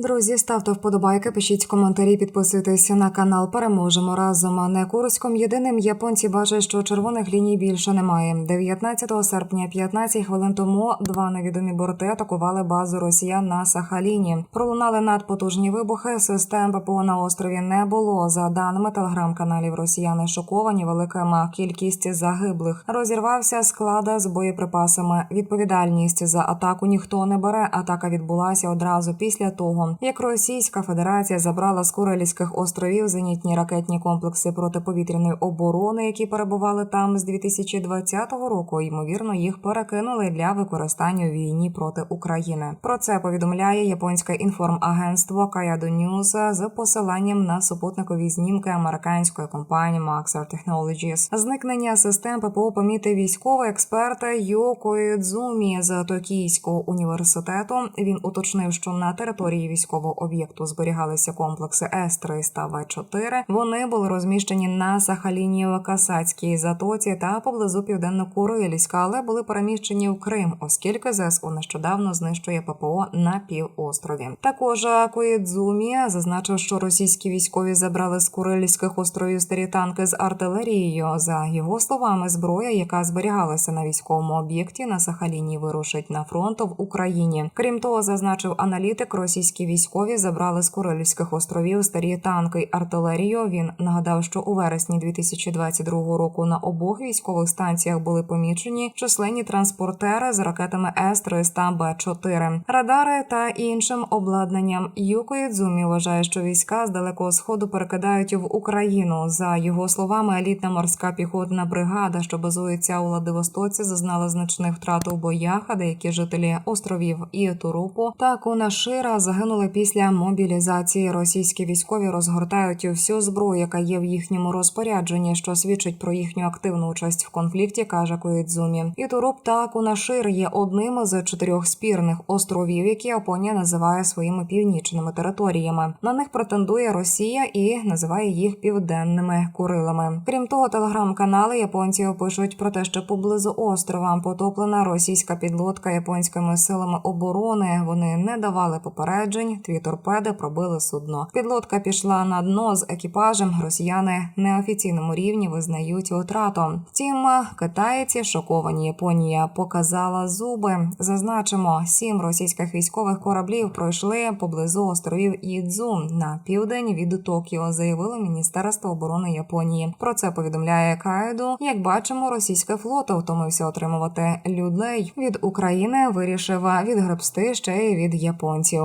Друзі, ставте вподобайки, пишіть коментарі, підписуйтесь на канал. Переможемо разом. А Не Курськом єдиним японці бачать, що червоних ліній більше немає. 19 серпня, 15 хвилин тому, два невідомі борти атакували базу росіян на Сахаліні. Пролунали надпотужні вибухи. Систем ППО на острові не було. За даними телеграм-каналів, росіяни шоковані великими кількістю загиблих. Розірвався склада з боєприпасами. Відповідальність за атаку ніхто не бере. Атака відбулася одразу після того, як Російська Федерація забрала з Курильських островів зенітні ракетні комплекси протиповітряної оборони, які перебували там з 2020 року. Ймовірно, їх перекинули для використання у війні проти України. Про це повідомляє японське інформагентство Kayado News з посиланням на супутникові знімки американської компанії Maxar Technologies. Зникнення систем ППО помітив військовий експерт Йоко Ідзумі з Токійського університету. Він уточнив, що на території військового об'єкту зберігалися комплекси С-300 В4. Вони були розміщені на Сахаліні в Касацькій затоці та поблизу південно-Курильська, але були переміщені в Крим, оскільки ЗСУ нещодавно знищує ППО на півострові. Також Коїдзумі зазначив, що російські військові забрали з Курильських островів старі танки з артилерією. За його словами, зброя, яка зберігалася на військовому об'єкті на Сахаліні, вирушить на фронт в Україні. Крім того, зазначив аналітик, російські військові забрали з Курильських островів старі танки й артилерію. Він нагадав, що у вересні 2022 року на обох військових станціях були помічені численні транспортери з ракетами С-300 Б4, радари та іншим обладнанням. Юко Ідзумі вважає, що війська з далекого сходу перекидають в Україну. За його словами, елітна морська піхотна бригада, що базується у Владивостоці, зазнала значних втрат у боях. А деякі жителі островів Іетурупу та Кунашира загинули після мобілізації. Російські військові розгортають всю зброю, яка є в їхньому розпорядженні, що свідчить про їхню активну участь в конфлікті, каже Коїдзумі. Іторуп та Кунашир є одним з чотирьох спірних островів, які Японія називає своїми північними територіями. На них претендує Росія і називає їх південними Курилами. Крім того, телеграм-канали японців пишуть про те, що поблизу острова потоплена російська підлодка японськими силами оборони. Вони не давали попереджень. Дві торпеди пробили судно. Підлодка пішла на дно з екіпажем. Росіяни на офіційному рівні визнають втрату. Втім, китайці шоковані. Японія показала зуби. Зазначимо, сім російських військових кораблів пройшли поблизу островів Ідзу на південь від Токіо. Заявило Міністерство оборони Японії. Про це повідомляє Кайду. Як бачимо, російське флот втомився отримувати людей від України. Вирішив відгребсти ще й від японців.